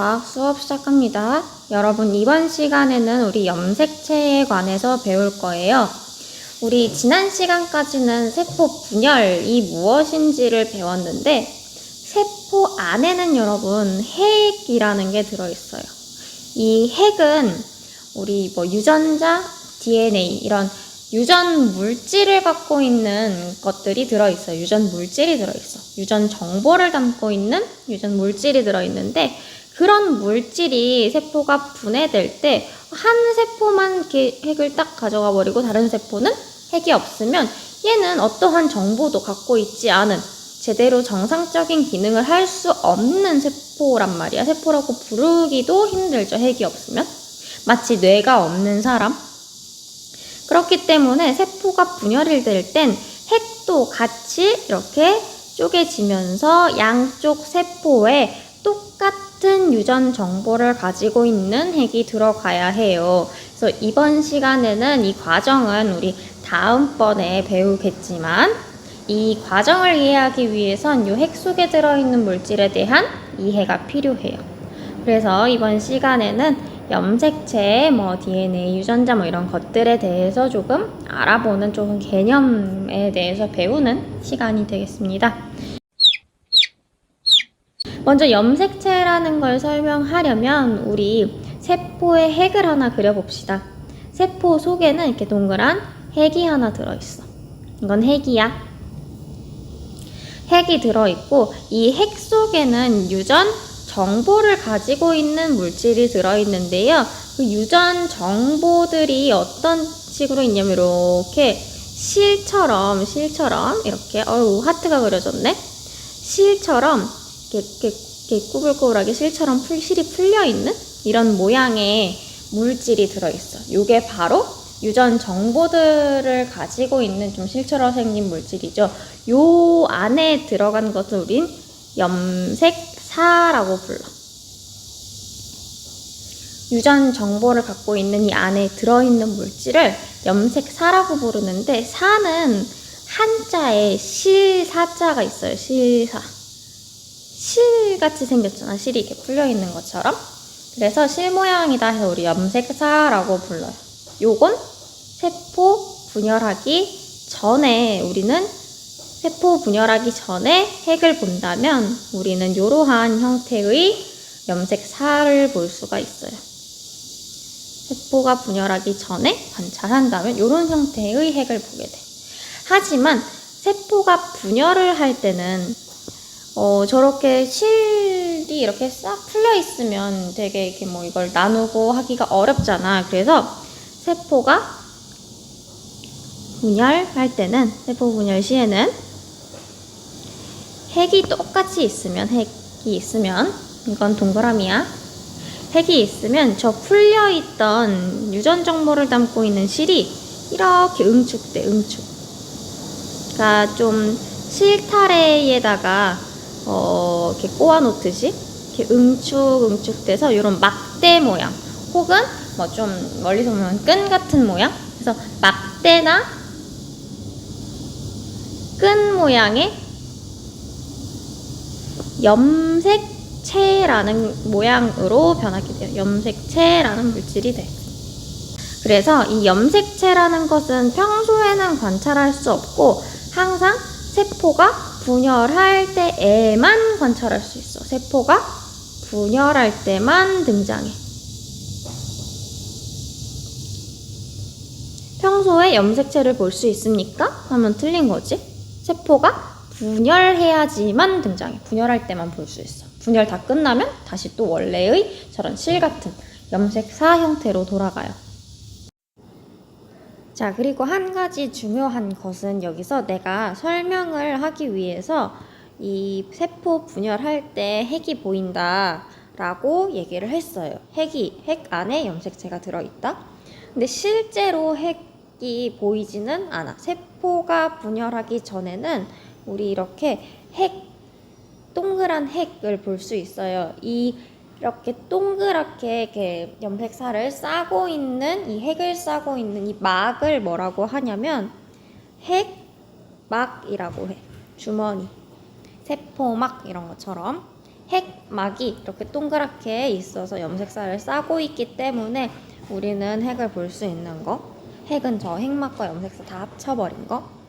과학 수업 시작합니다. 여러분, 이번 시간에는 우리 염색체에 관해서 배울 거예요. 우리 지난 시간까지는 세포 분열이 무엇인지를 배웠는데, 세포 안에는 여러분, 핵이라는 게 들어있어요. 이 핵은 우리 뭐 유전자, DNA, 이런 유전 물질을 갖고 있는 것들이 들어있어요. 유전 물질이 들어있어. 유전 정보를 담고 있는 유전 물질이 들어있는데 그런 물질이 세포가 분해될 때 한 세포만 핵을 딱 가져가 버리고 다른 세포는 핵이 없으면 얘는 어떠한 정보도 갖고 있지 않은 제대로 정상적인 기능을 할 수 없는 세포란 말이야. 세포라고 부르기도 힘들죠. 핵이 없으면. 마치 뇌가 없는 사람. 그렇기 때문에 세포가 분열이 될 땐 핵도 같이 이렇게 쪼개지면서 양쪽 세포에 똑같은 유전 정보를 가지고 있는 핵이 들어가야 해요. 그래서 이번 시간에는 이 과정은 우리 다음번에 배우겠지만 이 과정을 이해하기 위해선 이 핵 속에 들어있는 물질에 대한 이해가 필요해요. 그래서 이번 시간에는 염색체, 뭐 DNA, 유전자 뭐 이런 것들에 대해서 조금 알아보는 조금 개념에 대해서 배우는 시간이 되겠습니다. 먼저 염색체라는 걸 설명하려면 우리 세포의 핵을 하나 그려봅시다. 세포 속에는 이렇게 동그란 핵이 하나 들어있어. 이건 핵이야. 핵이 들어있고 이 핵 속에는 유전 정보를 가지고 있는 물질이 들어있는데요. 그 유전 정보들이 어떤 식으로 있냐면 이렇게 실처럼 실처럼 이렇게 어우 하트가 그려졌네. 실처럼 이렇게, 꾸불꾸불하게 실처럼 풀, 실이 풀려 있는 이런 모양의 물질이 들어있어. 요게 바로 유전 정보들을 가지고 있는 좀 실처럼 생긴 물질이죠. 요 안에 들어간 것을 우린 염색사라고 불러. 유전 정보를 갖고 있는 이 안에 들어있는 물질을 염색사라고 부르는데 사는 한자에 실사자가 있어요. 실사. 실같이 생겼잖아. 실이 이렇게 풀려 있는 것처럼. 그래서 실 모양이다 해서 우리 염색사라고 불러요. 요건 세포 분열하기 전에 우리는 세포 분열하기 전에 핵을 본다면 우리는 이러한 형태의 염색사를 볼 수가 있어요. 세포가 분열하기 전에 관찰한다면 이런 형태의 핵을 보게 돼. 하지만 세포가 분열을 할 때는 어, 저렇게 실이 이렇게 싹 풀려 있으면 되게 이렇게 뭐 이걸 나누고 하기가 어렵잖아. 그래서 세포가 분열할 때는 세포 분열 시에는 핵이 똑같이 있으면 핵이 있으면 이건 동그라미야. 핵이 있으면 저 풀려 있던 유전 정보를 담고 있는 실이 이렇게 응축돼 응축. 그러니까 좀 실타래에다가 어, 이렇게 꼬아놓듯이 이렇게 응축 응축돼서 이런 막대 모양 혹은 뭐 좀 멀리서 보면 끈 같은 모양 그래서 막대나 끈 모양의 염색체라는 모양으로 변하게 돼요. 염색체라는 물질이 돼. 그래서 이 염색체라는 것은 평소에는 관찰할 수 없고 항상 세포가 분열할 때에만 관찰할 수 있어. 세포가 분열할 때만 등장해. 평소에 염색체를 볼 수 있습니까? 하면 틀린 거지. 세포가 분열해야지만 등장해. 분열할 때만 볼 수 있어. 분열 다 끝나면 다시 또 원래의 저런 실 같은 염색사 형태로 돌아가요. 자, 그리고 한 가지 중요한 것은 여기서 내가 설명을 하기 위해서 이 세포 분열할 때 핵이 보인다 라고 얘기를 했어요. 핵이, 핵 안에 염색체가 들어있다. 근데 실제로 핵이 보이지는 않아. 세포가 분열하기 전에는 우리 이렇게 핵, 동그란 핵을 볼 수 있어요. 이 이렇게 동그랗게 이렇게 염색사를 싸고 있는 이 핵을 싸고 있는 이 막을 뭐라고 하냐면 핵막이라고 해. 주머니, 세포막 이런 것처럼 핵막이 이렇게 동그랗게 있어서 염색살을 싸고 있기 때문에 우리는 핵을 볼 수 있는 거. 핵은 저 핵막과 염색살 다 합쳐버린 거.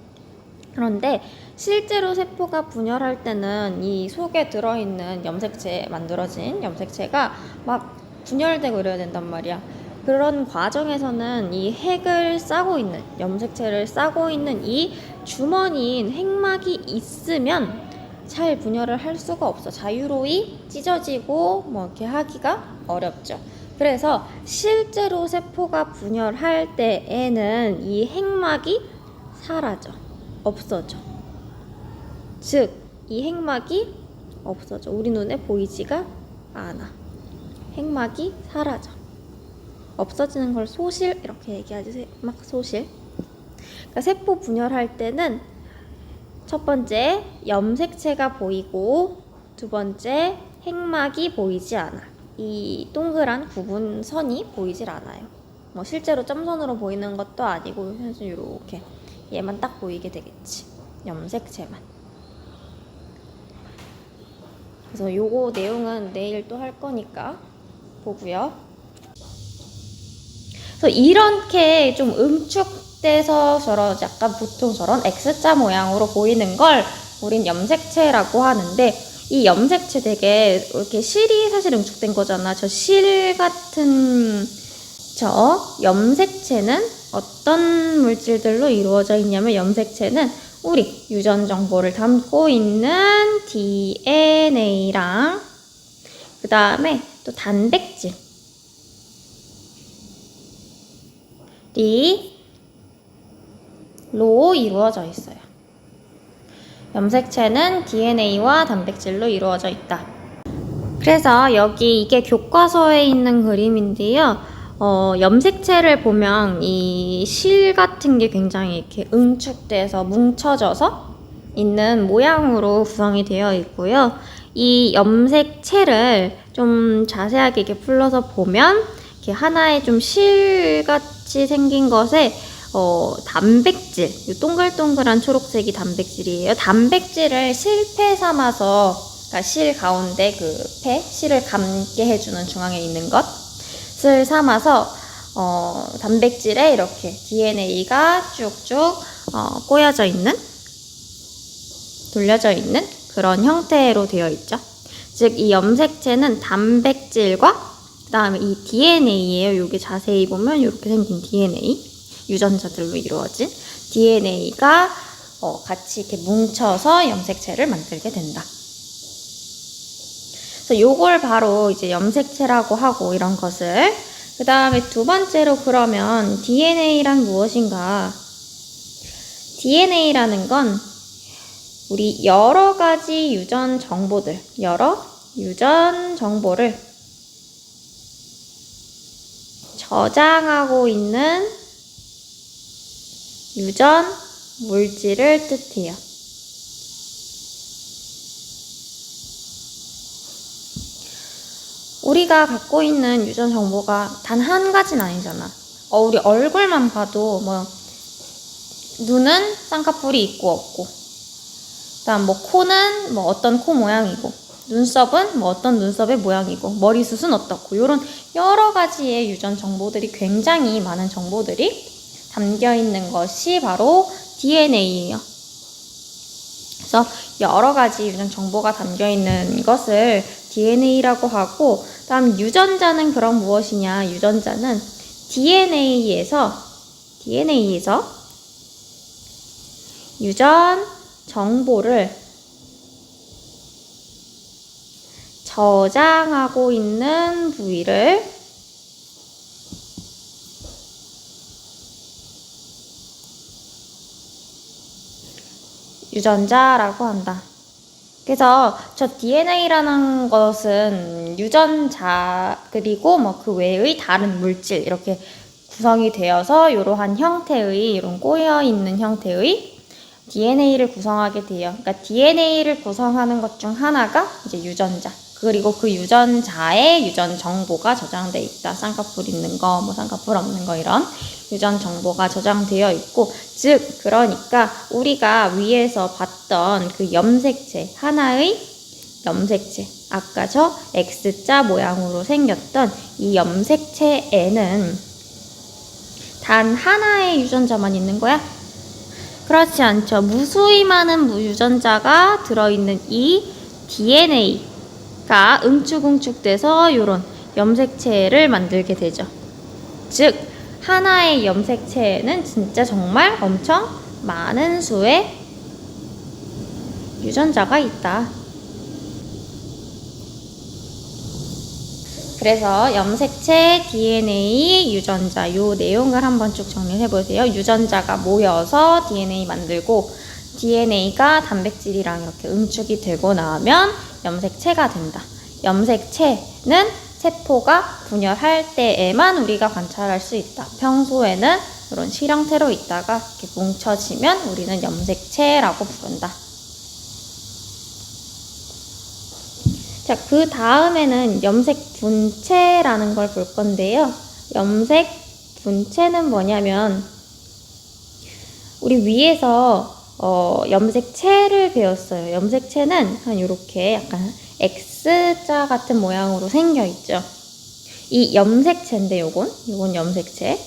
그런데 실제로 세포가 분열할 때는 이 속에 들어있는 염색체 만들어진 염색체가 막 분열되고 이래야 된단 말이야. 그런 과정에서는 이 핵을 싸고 있는 염색체를 싸고 있는 이 주머니인 핵막이 있으면 잘 분열을 할 수가 없어. 자유로이 찢어지고 뭐 이렇게 하기가 어렵죠. 그래서 실제로 세포가 분열할 때에는 이 핵막이 사라져. 없어져. 즉, 이 핵막이 없어져. 우리 눈에 보이지가 않아. 핵막이 사라져. 없어지는 걸 소실 이렇게 얘기하지. 막 소실. 그러니까 세포 분열할 때는 첫 번째 염색체가 보이고 두 번째 핵막이 보이지 않아. 이 동그란 구분 선이 보이질 않아요. 뭐 실제로 점선으로 보이는 것도 아니고 사실 이렇게 얘만 딱 보이게 되겠지. 염색체만. 그래서 요거 내용은 내일 또 할 거니까 보고요. 그래서 이렇게 좀 응축돼서 저런 약간 보통 저런 X자 모양으로 보이는 걸 우린 염색체라고 하는데 이 염색체 되게 이렇게 실이 사실 응축된 거잖아. 저 실 같은 저 염색체는 어떤 물질들로 이루어져 있냐면 염색체는 우리 유전 정보를 담고 있는 DNA랑 그 다음에 또 단백질 로 이루어져 있어요. 염색체는 DNA와 단백질로 이루어져 있다. 그래서 여기 이게 교과서에 있는 그림인데요. 어, 염색체를 보면 이 실 같은 게 굉장히 이렇게 응축돼서 뭉쳐져서 있는 모양으로 구성이 되어 있고요. 이 염색체를 좀 자세하게 이렇게 풀러서 보면 이렇게 하나의 좀 실같이 생긴 것에 어, 단백질, 이 동글동글한 초록색이 단백질이에요. 단백질을 실패 삼아서, 그러니까 실 가운데 그 폐, 실을 감게 해주는 중앙에 있는 것 을 삼아서, 어, 단백질에 이렇게 DNA가 쭉쭉, 어, 꼬여져 있는, 돌려져 있는 그런 형태로 되어 있죠. 즉, 이 염색체는 단백질과, 그 다음에 이 DNA예요. 여기 자세히 보면 이렇게 생긴 DNA. 유전자들로 이루어진 DNA가 어, 같이 이렇게 뭉쳐서 염색체를 만들게 된다. 그래서 요걸 바로 이제 염색체라고 하고 이런 것을 그 다음에 두 번째로 그러면 DNA란 무엇인가? DNA라는 건 우리 여러 가지 유전 정보들, 여러 유전 정보를 저장하고 있는 유전 물질을 뜻해요. 우리가 갖고 있는 유전 정보가 단 한 가지는 아니잖아. 어, 우리 얼굴만 봐도 뭐 눈은 쌍꺼풀이 있고 없고, 그다음 뭐 코는 뭐 어떤 코 모양이고, 눈썹은 뭐 어떤 눈썹의 모양이고, 머리숱은 어떻고, 이런 여러 가지의 유전 정보들이 굉장히 많은 정보들이 담겨 있는 것이 바로 DNA예요. 그래서 여러 가지 유전 정보가 담겨 있는 것을 DNA라고 하고, 다음 유전자는 그럼 무엇이냐? 유전자는 DNA에서 DNA에서 유전 정보를 저장하고 있는 부위를 유전자라고 한다. 그래서 저 DNA라는 것은 유전자 그리고 뭐 그 외의 다른 물질 이렇게 구성이 되어서 이러한 형태의 이런 꼬여 있는 형태의 DNA를 구성하게 돼요. 그러니까 DNA를 구성하는 것 중 하나가 이제 유전자. 그리고 그 유전자에 유전 정보가 저장돼 있다. 쌍꺼풀 있는 거, 뭐 쌍꺼풀 없는 거 이런 유전 정보가 저장되어 있고, 즉 그러니까 우리가 위에서 봤던 그 염색체 하나의 염색체. 아까 저 X자 모양으로 생겼던 이 염색체에는 단 하나의 유전자만 있는 거야? 그렇지 않죠. 무수히 많은 유전자가 들어있는 이 DNA가 응축응축돼서 이런 염색체를 만들게 되죠. 즉, 하나의 염색체에는 진짜 정말 엄청 많은 수의 유전자가 있다. 그래서 염색체, DNA, 유전자 요 내용을 한번 쭉 정리해 보세요. 유전자가 모여서 DNA 만들고 DNA가 단백질이랑 이렇게 응축이 되고 나면 염색체가 된다. 염색체는 세포가 분열할 때에만 우리가 관찰할 수 있다. 평소에는 이런 실형태로 있다가 이렇게 뭉쳐지면 우리는 염색체라고 부른다. 자, 그 다음에는 염색 분체라는 걸 볼 건데요. 염색 분체는 뭐냐면, 우리 위에서 어, 염색체를 배웠어요. 염색체는 한 이렇게 약간 X자 같은 모양으로 생겨 있죠. 이 염색체인데 요건 요건 염색체.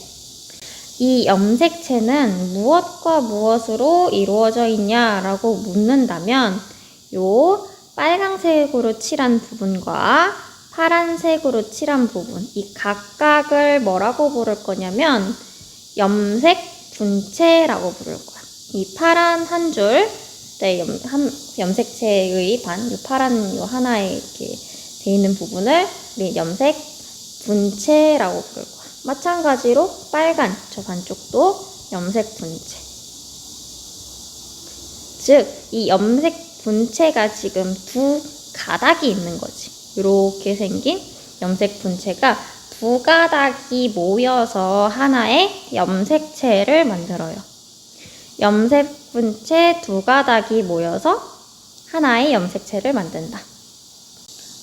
이 염색체는 무엇과 무엇으로 이루어져 있냐라고 묻는다면 요 빨강색으로 칠한 부분과 파란색으로 칠한 부분 이 각각을 뭐라고 부를 거냐면 염색 분체라고 부를 거야. 이 파란 한 줄, 네, 염, 한, 염색체의 반, 이 파란 요 하나에 이렇게 돼 있는 부분을 우리 염색 분체라고 부를 거야. 마찬가지로 빨간 저 반쪽도 염색 분체. 즉, 이 염색 분체가 지금 두 가닥이 있는 거지. 이렇게 생긴 염색 분체가 두 가닥이 모여서 하나의 염색체를 만들어요. 염색 분체 두 가닥이 모여서 하나의 염색체를 만든다.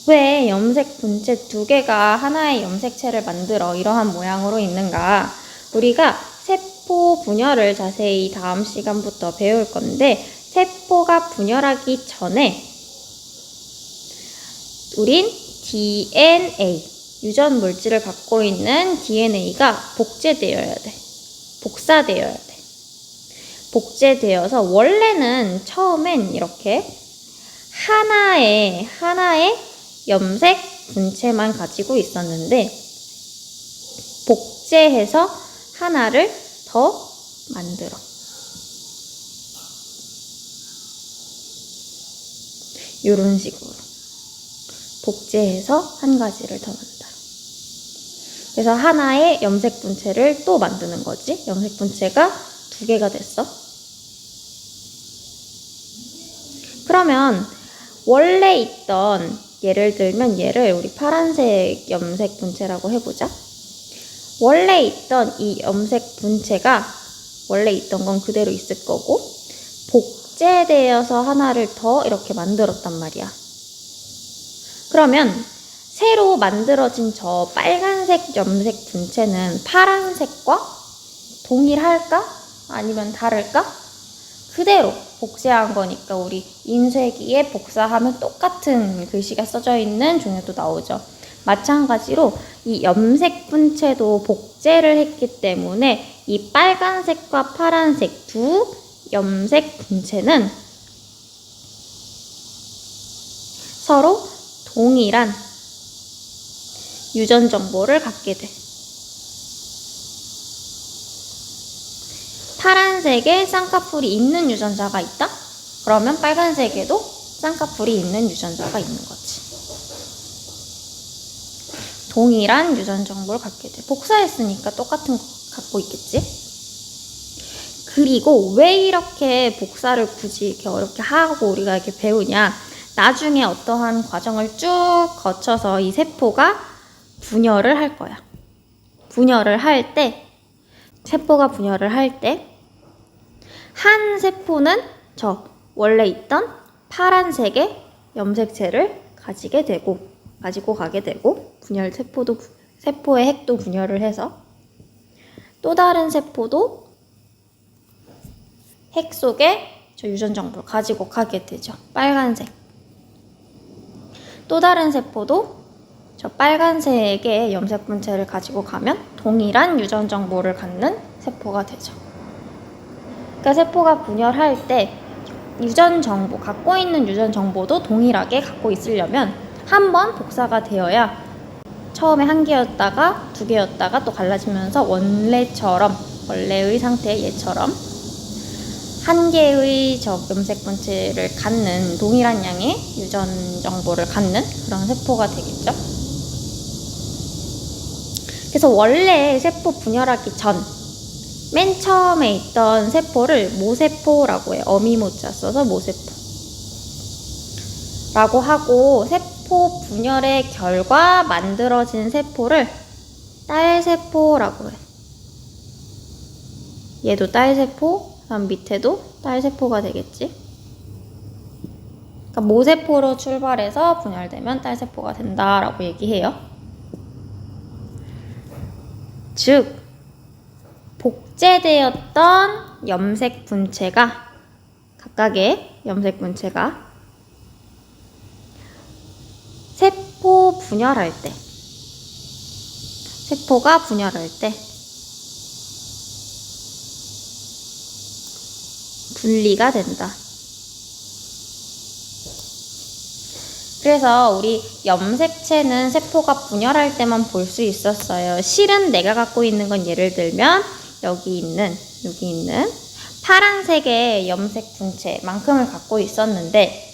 왜 염색 분체 두 개가 하나의 염색체를 만들어 이러한 모양으로 있는가? 우리가 세포 분열을 자세히 다음 시간부터 배울 건데 세포가 분열하기 전에 우린 DNA, 유전 물질을 갖고 있는 DNA가 복제되어야 돼. 복사되어야 돼. 복제되어서 원래는 처음엔 이렇게 하나의 하나의 염색 분체만 가지고 있었는데 복제해서 하나를 더 만들어. 이런 식으로 복제해서 한 가지를 더 만들어. 그래서 하나의 염색 분체를 또 만드는 거지. 염색 분체가 두 개가 됐어. 그러면 원래 있던 예를 들면 얘를 우리 파란색 염색 분체라고 해보자. 원래 있던 이 염색 분체가 원래 있던 건 그대로 있을 거고 복제되어서 하나를 더 이렇게 만들었단 말이야. 그러면 새로 만들어진 저 빨간색 염색 분체는 파란색과 동일할까? 아니면 다를까? 그대로 복제한 거니까 우리 인쇄기에 복사하면 똑같은 글씨가 써져 있는 종류도 나오죠. 마찬가지로 이 염색 분체도 복제를 했기 때문에 이 빨간색과 파란색 두 염색 분체는 서로 동일한 유전 정보를 갖게 돼. 파란색에 쌍꺼풀이 있는 유전자가 있다? 그러면 빨간색에도 쌍꺼풀이 있는 유전자가 있는 거지. 동일한 유전 정보를 갖게 돼. 복사했으니까 똑같은 거 갖고 있겠지? 그리고 왜 이렇게 복사를 굳이 이렇게 어렵게 하고 우리가 이렇게 배우냐? 나중에 어떠한 과정을 쭉 거쳐서 이 세포가 분열을 할 거야. 분열을 할 때, 세포가 분열을 할 때, 한 세포는 저 원래 있던 파란색의 염색체를 가지게 되고, 가지고 가게 되고, 분열 세포도, 세포의 핵도 분열을 해서, 또 다른 세포도 핵 속에 저 유전 정보를 가지고 가게 되죠. 빨간색. 또 다른 세포도 저 빨간색의 염색 분체를 가지고 가면 동일한 유전 정보를 갖는 세포가 되죠. 그러니까 세포가 분열할 때 유전 정보, 갖고 있는 유전 정보도 동일하게 갖고 있으려면 한 번 복사가 되어야 처음에 한 개였다가 두 개였다가 또 갈라지면서 원래처럼 원래의 상태 얘처럼 한 개의 저 염색 분체를 갖는 동일한 양의 유전 정보를 갖는 그런 세포가 되겠죠. 그래서 원래 세포 분열하기 전 맨 처음에 있던 세포를 모세포라고 해요. 어미모자 써서 모세포. 라고 하고 세포 분열의 결과 만들어진 세포를 딸세포라고 해. 얘도 딸세포, 그다음 밑에도 딸세포가 되겠지. 그러니까 모세포로 출발해서 분열되면 딸세포가 된다라고 얘기해요. 즉 복제되었던 염색 분체가 각각의 염색 분체가 세포 분열할 때 세포가 분열할 때 분리가 된다. 그래서 우리 염색체는 세포가 분열할 때만 볼 수 있었어요. 실은 내가 갖고 있는 건 예를 들면 여기 있는 여기 있는 파란색의 염색 분체만큼을 갖고 있었는데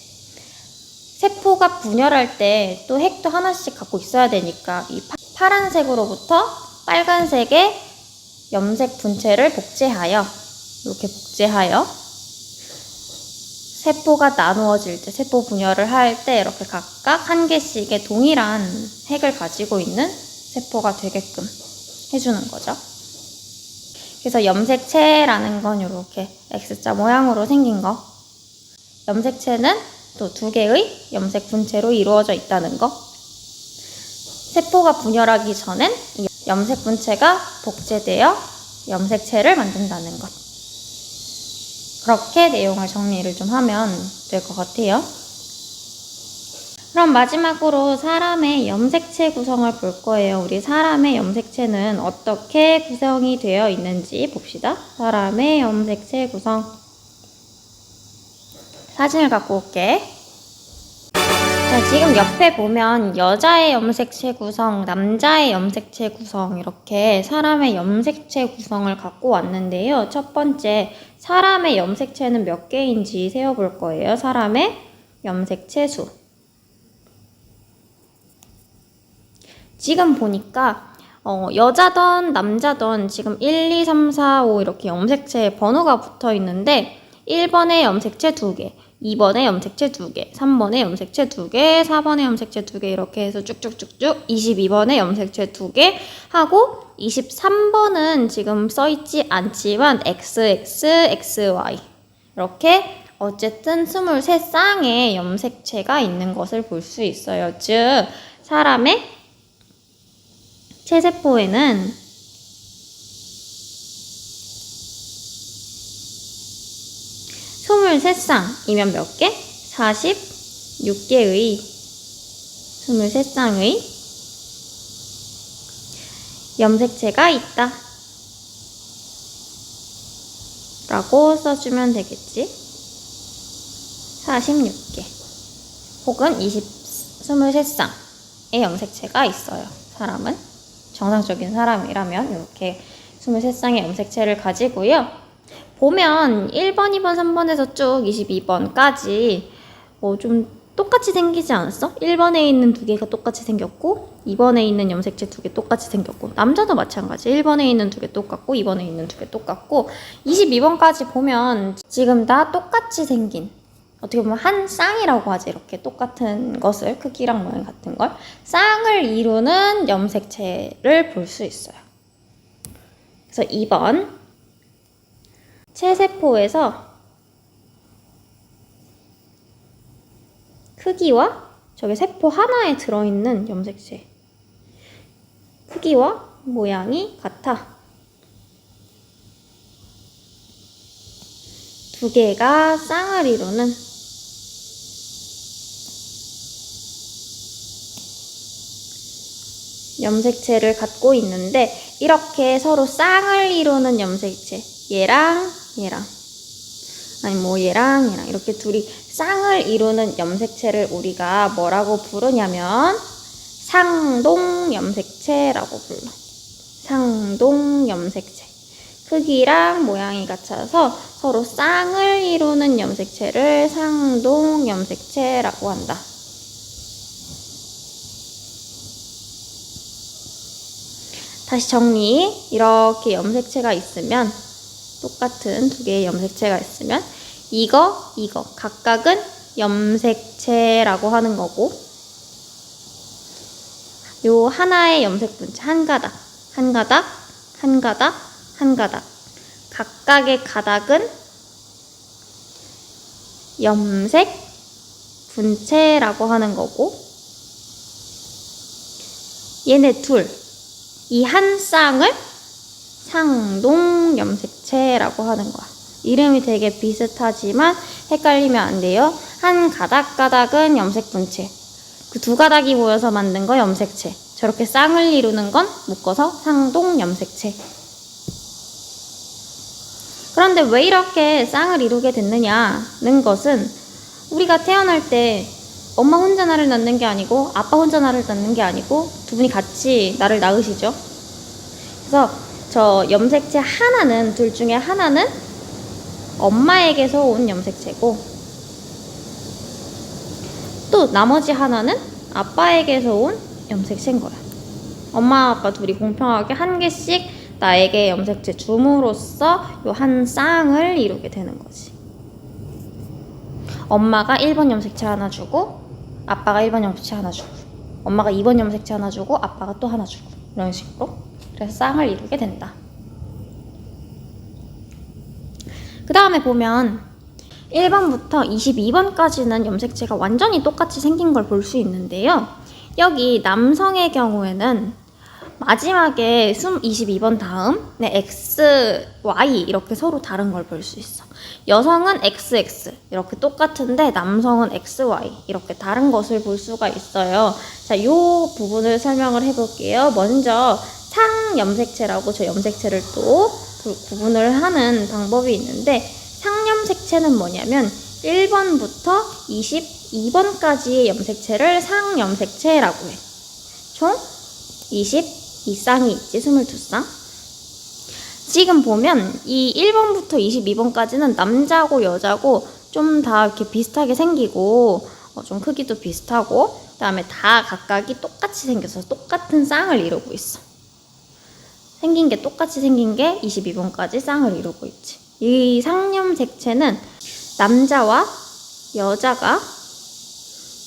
세포가 분열할 때 또 핵도 하나씩 갖고 있어야 되니까 이 파, 파란색으로부터 빨간색의 염색 분체를 복제하여 이렇게 복제하여 세포가 나누어질 때, 세포 분열을 할 때 이렇게 각각 한 개씩의 동일한 핵을 가지고 있는 세포가 되게끔 해주는 거죠. 그래서 염색체라는 건 이렇게 X자 모양으로 생긴 거. 염색체는 또 두 개의 염색 분체로 이루어져 있다는 거. 세포가 분열하기 전엔 이 염색 분체가 복제되어 염색체를 만든다는 것. 그렇게 내용을 정리를 좀 하면 될 것 같아요. 그럼 마지막으로 사람의 염색체 구성을 볼 거예요. 우리 사람의 염색체는 어떻게 구성이 되어 있는지 봅시다. 사람의 염색체 구성. 사진을 갖고 올게. 자, 지금 옆에 보면 여자의 염색체 구성, 남자의 염색체 구성, 이렇게 사람의 염색체 구성을 갖고 왔는데요. 첫 번째, 사람의 염색체는 몇 개인지 세어볼 거예요. 사람의 염색체 수. 지금 보니까 어, 여자든 남자든 지금 1, 2, 3, 4, 5 이렇게 염색체 번호가 붙어 있는데 1번에 염색체 2개, 2번에 염색체 2개, 3번에 염색체 2개, 4번에 염색체 2개 이렇게 해서 쭉쭉쭉쭉 22번에 염색체 2개 하고 23번은 지금 써 있지 않지만 XX, XY 이렇게 어쨌든 23쌍의 염색체가 있는 것을 볼 수 있어요. 즉 사람의 체세포에는 스물세 쌍이면 몇 개? 46개의 23쌍의 염색체가 있다. 라고 써주면 되겠지. 46개. 혹은 20, 23쌍의 염색체가 있어요. 사람은. 정상적인 사람이라면 이렇게 23쌍의 염색체를 가지고요. 보면 1번, 2번, 3번에서 쭉 22번까지 뭐 좀 똑같이 생기지 않았어? 1번에 있는 두 개가 똑같이 생겼고 2번에 있는 염색체 두 개 똑같이 생겼고 남자도 마찬가지 1번에 있는 두 개 똑같고 2번에 있는 두 개 똑같고 22번까지 보면 지금 다 똑같이 생긴 어떻게 보면 한 쌍이라고 하지 이렇게 똑같은 것을 크기랑 모양 같은 걸 쌍을 이루는 염색체를 볼 수 있어요. 그래서 2번 체세포에서 크기와 저게 세포 하나에 들어있는 염색체 크기와 모양이 같아. 두 개가 쌍을 이루는 염색체를 갖고 있는데 이렇게 서로 쌍을 이루는 염색체 얘랑 얘랑 아니 뭐 얘랑 얘랑 이렇게 둘이 쌍을 이루는 염색체를 우리가 뭐라고 부르냐면 상동 염색체라고 불러. 상동 염색체. 크기랑 모양이 같아서 서로 쌍을 이루는 염색체를 상동 염색체라고 한다. 다시 정리. 이렇게 염색체가 있으면 똑같은 두 개의 염색체가 있으면 이거, 이거. 각각은 염색체라고 하는 거고 요 하나의 염색 분체 한 가닥, 한 가닥, 한 가닥, 한 가닥. 각각의 가닥은 염색 분체라고 하는 거고 얘네 둘 이 한 쌍을 상동 염색체라고 하는 거야. 이름이 되게 비슷하지만 헷갈리면 안 돼요. 한 가닥 가닥은 염색 분체. 그 두 가닥이 모여서 만든 거 염색체. 저렇게 쌍을 이루는 건 묶어서 상동 염색체. 그런데 왜 이렇게 쌍을 이루게 됐느냐는 것은 우리가 태어날 때 엄마 혼자 나를 낳는 게 아니고 아빠 혼자 나를 낳는 게 아니고 두 분이 같이 나를 낳으시죠. 그래서 저 염색체 하나는 둘 중에 하나는 엄마에게서 온 염색체고 또 나머지 하나는 아빠에게서 온 염색체인 거야. 엄마 아빠 둘이 공평하게 한 개씩 나에게 염색체 줌으로써 요 한 쌍을 이루게 되는 거지. 엄마가 1번 염색체 하나 주고 아빠가 1번 염색체 하나 주고 엄마가 2번 염색체 하나 주고 아빠가 또 하나 주고 이런 식으로 그래서 쌍을 이루게 된다. 그 다음에 보면 1번부터 22번까지는 염색체가 완전히 똑같이 생긴 걸 볼 수 있는데요. 여기 남성의 경우에는 마지막에 22번 다음 네, X, Y 이렇게 서로 다른 걸 볼 수 있어. 여성은 XX 이렇게 똑같은데 남성은 XY 이렇게 다른 것을 볼 수가 있어요. 자, 이 부분을 설명을 해볼게요. 먼저 상염색체라고 저 염색체를 또 구- 구분을 하는 방법이 있는데 상염색체는 뭐냐면 1번부터 22번까지의 염색체를 상염색체라고 해. 총 22쌍이 있지, 22쌍. 지금 보면 이 1번부터 22번까지는 남자고 여자고 좀 다 이렇게 비슷하게 생기고 어, 좀 크기도 비슷하고 그다음에 다 각각이 똑같이 생겨서 똑같은 쌍을 이루고 있어. 생긴 게 똑같이 생긴 게 22번까지 쌍을 이루고 있지. 이 상염색체는 남자와 여자가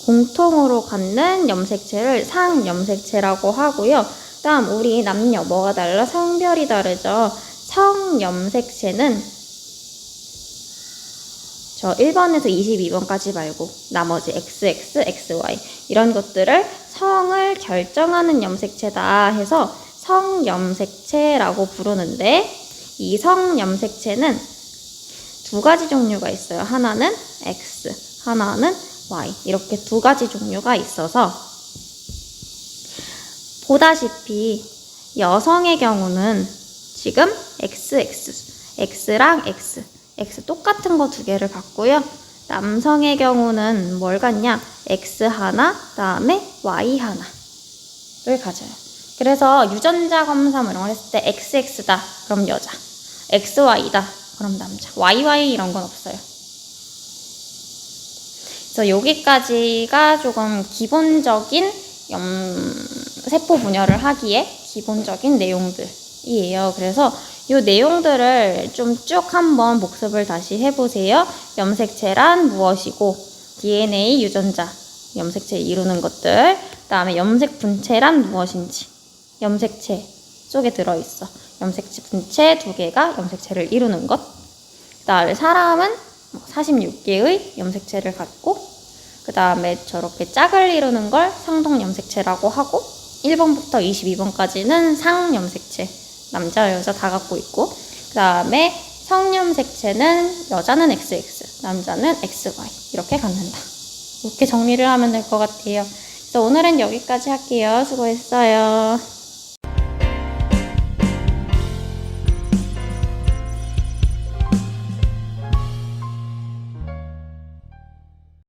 공통으로 갖는 염색체를 상염색체라고 하고요. 다음 우리 남녀 뭐가 달라? 성별이 다르죠. 성염색체는 저 1번에서 22번까지 말고 나머지 XX, XY 이런 것들을 성을 결정하는 염색체다 해서 성염색체라고 부르는데 이 성염색체는 두 가지 종류가 있어요. 하나는 X, 하나는 Y 이렇게 두 가지 종류가 있어서 보다시피 여성의 경우는 지금 XX, X랑 X, X 똑같은 거 두 개를 갖고요. 남성의 경우는 뭘 갖냐? X 하나, 다음에 Y 하나를 가져요. 그래서 유전자 검사 뭐 이런 걸 했을 때 XX다, 그럼 여자. XY다, 그럼 남자. YY 이런 건 없어요. 그래서 여기까지가 조금 기본적인 염, 세포 분열을 하기에 기본적인 내용들이에요. 그래서 이 내용들을 좀 쭉 한번 복습을 다시 해보세요. 염색체란 무엇이고, DNA 유전자, 염색체 이루는 것들, 그 다음에 염색 분체란 무엇인지, 염색체 속에 들어있어. 염색체 분체 두 개가 염색체를 이루는 것. 그 다음에 사람은 46개의 염색체를 갖고, 그 다음에 저렇게 짝을 이루는 걸 상동 염색체라고 하고, 1번부터 22번까지는 상염색체, 남자, 여자 다 갖고 있고, 그 다음에 성염색체는 여자는 XX, 남자는 XY 이렇게 갖는다. 이렇게 정리를 하면 될 것 같아요. 그래서 오늘은 여기까지 할게요. 수고했어요.